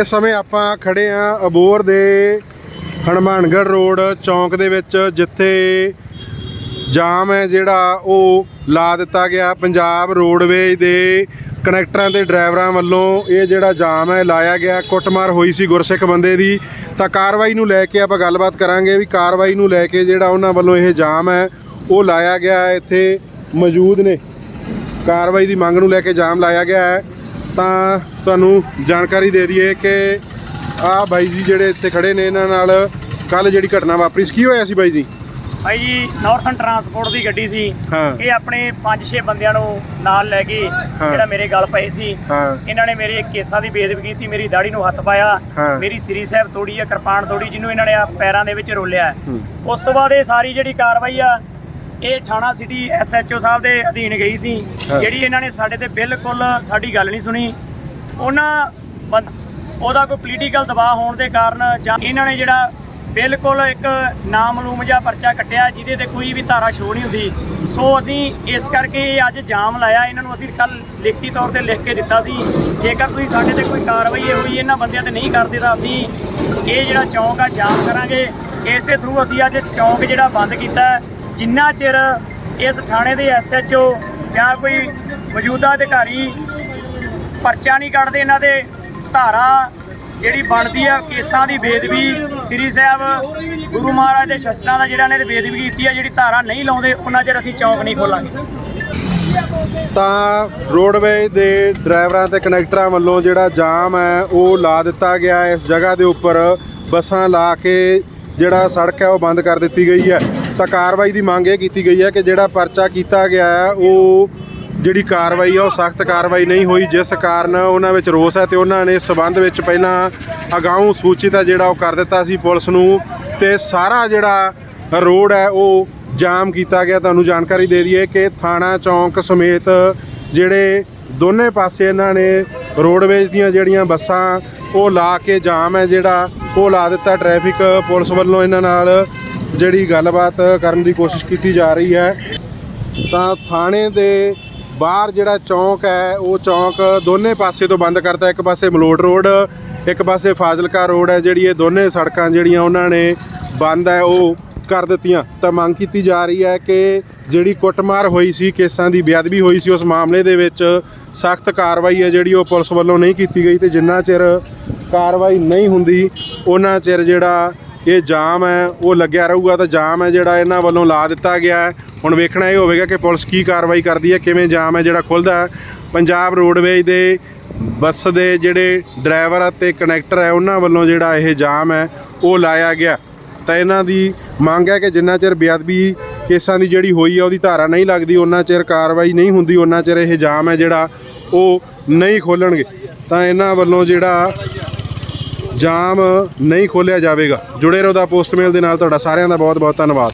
ਇਸ ਸਮੇਂ ਆਪਾਂ ਖੜੇ ਆ ਅਬੋਰ ਦੇ ਹਨੂੰਮਾਨਗੜ੍ਹ ਰੋਡ ਚੌਂਕ ਦੇ ਵਿੱਚ, ਜਿੱਥੇ ਜਾਮ ਹੈ ਜਿਹੜਾ ਉਹ ਲਾ ਦਿੱਤਾ ਗਿਆ ਪੰਜਾਬ ਰੋਡਵੇਜ ਦੇ ਕਨੈਕਟਰਾਂ ਤੇ ਡਰਾਈਵਰਾਂ ਵੱਲੋਂ। ਇਹ ਜਿਹੜਾ ਜਾਮ ਹੈ, ਲਾਇਆ ਗਿਆ। ਕੁੱਟਮਾਰ ਹੋਈ ਸੀ ਗੁਰਸਿੱਖ ਬੰਦੇ ਦੀ। ਤਾਂ ਕਾਰਵਾਈ ਨੂੰ ਲੈ ਕੇ ਆਪਾਂ ਗੱਲਬਾਤ ਕਰਾਂਗੇ ਵੀ ਕਾਰਵਾਈ ਨੂੰ ਲੈ ਕੇ ਜਿਹੜਾ ਉਹਨਾਂ ਵੱਲੋਂ ਇਹ ਜਾਮ ਹੈ, ਉਹ ਲਾਇਆ ਗਿਆ ਹੈ। ਇੱਥੇ ਮੌਜੂਦ ਨੇ। ਕਾਰਵਾਈ ਦੀ ਮੰਗ ਨੂੰ ਲੈ ਕੇ ਜਾਮ ਲਾਇਆ ਗਿਆ ਹੈ। ਤਾਂ ਤੁਹਾਨੂੰ ਜਾਣਕਾਰੀ ਦੇ ਦਈਏ ਕਿ ਆਹ ਬਾਈ ਜੀ ਜਿਹੜੇ ਇੱਥੇ ਖੜੇ ਨੇ ਇਹਨਾਂ ਨਾਲ ਕੱਲ ਜਿਹੜੀ ਘਟਨਾ ਵਾਪਰੀ ਸੀ ਕੀ ਹੋਇਆ ਸੀ ਬਾਈ ਜੀ ਭਾਈ ਜੀ ਨਾਰਥਨ ਟਰਾਂਸਪੋਰਟ ਦੀ ਗੱਡੀ ਸੀ ਹਾਂ ਇਹ ਆਪਣੇ 5-6 ਬੰਦਿਆਂ ਨੂੰ ਨਾਲ ਲੈ ਕੇ ਜਿਹੜਾ ਮੇਰੇ ਗਲ ਪਏ ਸੀ ਹਾਂ ਇਹਨਾਂ ਨੇ ਮੇਰੇ ਕੇਸਾਂ ਦੀ ਬੇਦਬੀ ਕੀਤੀ ਮੇਰੀ ਦਾੜੀ ਨੂੰ ਹੱਥ ਪਾਇਆ ਹਾਂ। ਮੇਰੀ ਸ੍ਰੀ ਸਾਹਿਬ ਤੋੜੀ ਆ ਕਿਰਪਾਨ ਤੋੜੀ ਜਿਹਨੂੰ ਇਹਨਾਂ ਨੇ ਆ ਪੈਰਾਂ ਦੇ ਵਿੱਚ ਰੋਲਿਆ ਹੈ। ਹੂੰ। ਉਸ ਤੋਂ ਬਾਅਦ ਇਹ ਸਾਰੀ ਜਿਹੜੀ ਕਾਰਵਾਈ ਆ ਇਹ ਥਾਣਾ ਸਿਟੀ ਐਸਐਚਓ ਸਾਹਿਬ ਦੇ ਅਧੀਨ ਗਈ ਸੀ। ਜਿਹੜੀ ਇਹਨਾਂ ਨੇ ਸਾਡੇ ਤੇ ਬਿਲਕੁਲ ਸਾਡੀ ਗੱਲ ਨਹੀਂ ਸੁਣੀ। ਉਹਨਾਂ ਉਹਦਾ ਕੋਈ ਪੋਲੀਟੀਕਲ ਦਬਾਅ ਹੋਣ ਦੇ ਕਾਰਨ ਜਾਂ ਇਹਨਾਂ ਨੇ ਜਿਹੜਾ ਬਿਲਕੁਲ ਇੱਕ ਨਾਮਲੂਮ ਜਿਹਾ ਪਰਚਾ ਕੱਟਿਆ ਜਿਹਦੇ ਤੇ ਕੋਈ ਵੀ ਧਾਰਾ ਸ਼ੋ ਨਹੀਂ ਹੁੰਦੀ ਸੋ ਅਸੀਂ ਇਸ ਕਰਕੇ ਇਹ ਅੱਜ ਜਾਮ ਲਾਇਆ। ਇਹਨਾਂ ਨੂੰ ਅਸੀਂ ਕੱਲ ਲਿਖਤੀ ਤੌਰ ਤੇ ਲਿਖ ਕੇ ਦਿੱਤਾ ਸੀ। ਜੇਕਰ ਤੁਸੀਂ ਸਾਡੇ ਤੇ ਕੋਈ ਕਾਰਵਾਈ ਇਹੋ ਜਿਹੀ ਇਹਨਾਂ ਬੰਦਿਆਂ ਤੇ ਨਹੀਂ ਕਰਦੇ ਤਾਂ ਅਸੀਂ ਇਹ ਜਿਹੜਾ ਚੌਂਕ ਆ ਜਾਮ ਕਰਾਂਗੇ। ਇਸ ਦੇ ਥਰੂ ਅਸੀਂ ਅੱਜ ਚੌਂਕ ਜਿਹੜਾ ਬੰਦ ਕੀਤਾ ਹੈ। ਜਿੰਨਾ ਚਿਰ ਇਸ ਥਾਣੇ ਦੇ ਐਸਐਚਓ ਜਾਂ ਕੋਈ ਮੌਜੂਦਾ ਅਧਿਕਾਰੀ ਪਰਚਾ ਨਹੀਂ ਕੱਢਦੇ, ਇਹਨਾਂ ਦੇ ਧਾਰਾ ਜਿਹੜੀ ਬਣਦੀ ਆ, ਕੇਸਾਂ ਦੀ ਬੇਦਬੀ, ਸ੍ਰੀ ਸਾਹਿਬ, ਗੁਰੂ ਮਹਾਰਾਜ ਦੇ ਸ਼ਸਤਰਾਂ ਦਾ ਜਿਹੜਾ ਨੇ ਬੇਦਬੀ ਕੀਤੀ ਆ, ਜਿਹੜੀ ਧਾਰਾ ਨਹੀਂ ਲਾਉਂਦੇ, ਉਹਨਾਂ ਚਿਰ ਅਸੀਂ ਚੌਂਕ ਨਹੀਂ ਖੋਲਾਂਗੇ। ਤਾਂ ਰੋਡਵੇਜ ਦੇ ਡਰਾਈਵਰਾਂ ਤੇ ਕਨੈਕਟਰਾਂ ਵੱਲੋਂ ਜਿਹੜਾ ਜਾਮ ਹੈ, ਉਹ ਲਾ ਦਿੱਤਾ ਗਿਆ ਇਸ ਜਗ੍ਹਾ ਦੇ ਉੱਪਰ ਬੱਸਾਂ ਲਾ ਕੇ ਜਿਹੜਾ ਸੜਕ ਹੈ, ਉਹ ਬੰਦ ਕਰ ਦਿੱਤੀ ਗਈ ਹੈ। ਤਾਂ ਕਾਰਵਾਈ ਦੀ ਮੰਗ ਇਹ ਕੀਤੀ ਗਈ ਹੈ ਕਿ ਜਿਹੜਾ ਪਰਚਾ ਕੀਤਾ ਗਿਆ ਹੈ, ਉਹ ਜਿਹੜੀ ਕਾਰਵਾਈ ਹੈ ਉਹ ਸਖਤ ਕਾਰਵਾਈ ਨਹੀਂ ਹੋਈ। ਜਿਸ ਕਾਰਨ ਉਹਨਾਂ ਵਿੱਚ ਰੋਸ ਹੈ ਤੇ ਉਹਨਾਂ ਨੇ ਇਸ ਸਬੰਧ ਵਿੱਚ ਪਹਿਲਾਂ ਅਗਾਊਂ ਸੂਚਿਤ ਹੈ ਜਿਹੜਾ ਉਹ ਕਰ ਦਿੱਤਾ ਸੀ ਪੁਲਿਸ ਨੂੰ ਤੇ ਸਾਰਾ ਜਿਹੜਾ ਰੋਡ ਹੈ, ਉਹ ਜਾਮ ਕੀਤਾ ਗਿਆ। ਤੁਹਾਨੂੰ ਜਾਣਕਾਰੀ ਦੇ ਦਈਏ ਕਿ ਥਾਣਾ ਚੌਂਕ ਸਮੇਤ ਜਿਹੜੇ ਦੋਨੇ ਪਾਸੇ ਇਹਨਾਂ ਨੇ ਰੋਡਵੇਜ ਦੀਆਂ ਜਿਹੜੀਆਂ ਬੱਸਾਂ, ਉਹ ਲਾ ਕੇ ਜਾਮ ਹੈ ਜਿਹੜਾ, ਉਹ ਲਾ ਦਿੱਤਾ। ਟ੍ਰੈਫਿਕ ਪੁਲਿਸ ਵੱਲੋਂ ਇਹਨਾਂ ਨਾਲ ਜਿਹੜੀ ਗੱਲਬਾਤ ਕਰਨ ਦੀ ਕੋਸ਼ਿਸ਼ ਕੀਤੀ ਜਾ ਰਹੀ ਹੈ, ਤਾਂ ਥਾਣੇ ਦੇ ਬਾਹਰ ਜਿਹੜਾ ਚੌਂਕ ਹੈ, ਉਹ ਚੌਂਕ ਦੋਨੇ ਪਾਸੇ ਤੋਂ ਬੰਦ ਕਰਤਾ। ਇੱਕ ਪਾਸੇ ਮਲੋਟ ਰੋਡ, ਇੱਕ ਪਾਸੇ ਫਾਜ਼ਿਲਕਾ ਰੋਡ ਹੈ, ਜਿਹੜੀ ਇਹ ਦੋਨੇ ਸੜਕਾਂ ਜਿਹੜੀਆਂ ਉਹਨਾਂ ਨੇ ਬੰਦ ਹੈ, ਉਹ ਕਰ ਦਿੱਤੀਆਂ। ਤਾਂ ਮੰਗ ਕੀਤੀ ਜਾ ਰਹੀ ਹੈ ਕਿ ਜਿਹੜੀ ਕੁੱਟਮਾਰ ਹੋਈ ਸੀ, ਕੇਸਾਂ ਦੀ ਬੇਅਦਬੀ ਹੋਈ ਸੀ, ਉਸ ਮਾਮਲੇ ਦੇ ਵਿੱਚ ਸਖਤ ਕਾਰਵਾਈ ਹੈ, ਜਿਹੜੀ ਉਹ ਪੁਲਿਸ ਵੱਲੋਂ ਨਹੀਂ ਕੀਤੀ ਗਈ ਤੇ ਜਿੰਨਾ ਚਿਰ ਕਾਰਵਾਈ ਨਹੀਂ ਹੁੰਦੀ, ਉਹਨਾਂ ਚਿਰ ਜਿਹੜਾ ਇਹ ਜਾਮ ਹੈ, ਉਹ ਲੱਗਿਆ ਰਹੂਗਾ ਤਾਂ ਜਾਮ ਹੈ ਜਿਹੜਾ ਇਹਨਾਂ ਵੱਲੋਂ ਲਾ ਦਿੱਤਾ ਗਿਆ ਹੈ। ਹੁਣ ਵੇਖਣਾ ਇਹ ਹੋਵੇਗਾ ਕਿ ਪੁਲਿਸ ਕੀ ਕਾਰਵਾਈ ਕਰਦੀ ਹੈ, ਕਿਵੇਂ ਜਾਮ ਹੈ ਜਿਹੜਾ ਖੁੱਲਦਾ ਪੰਜਾਬ ਰੋਡਵੇਜ ਦੇ ਬੱਸ ਦੇ ਜਿਹੜੇ ਡਰਾਈਵਰ ਅਤੇ ਕਨੈਕਟਰ ਹੈ, ਉਹਨਾਂ ਵੱਲੋਂ ਜਿਹੜਾ ਇਹ ਜਾਮ ਹੈ, ਉਹ ਲਾਇਆ ਗਿਆ। ਤਾਂ ਇਹਨਾਂ ਦੀ ਮੰਗ ਹੈ ਕਿ ਜਿੰਨਾ ਚਿਰ ਬੇਅਦਬੀ ਕੇਸਾਂ ਦੀ ਜਿਹੜੀ ਹੋਈ ਹੈ ਉਹਦੀ ਧਾਰਾ ਨਹੀਂ ਲੱਗਦੀ, ਉਹਨਾਂ ਚਿਰ ਕਾਰਵਾਈ ਨਹੀਂ ਹੁੰਦੀ, ਉਹਨਾਂ ਚਿਰ ਇਹ ਜਾਮ ਹੈ ਜਿਹੜਾ ਉਹ ਨਹੀਂ ਖੋਲਣਗੇ ਤਾਂ ਇਹਨਾਂ ਵੱਲੋਂ ਜਿਹੜਾ ਜਾਮ ਨਹੀਂ ਖੋਲਿਆ ਜਾਵੇਗਾ। ਜੁੜੇ ਰਹੋ ਦਾ ਪੋਸਟਮੇਲ ਦੇ ਨਾਲ। ਤੁਹਾਡਾ ਸਾਰਿਆਂ ਦਾ ਬਹੁਤ ਬਹੁਤ ਧੰਨਵਾਦ।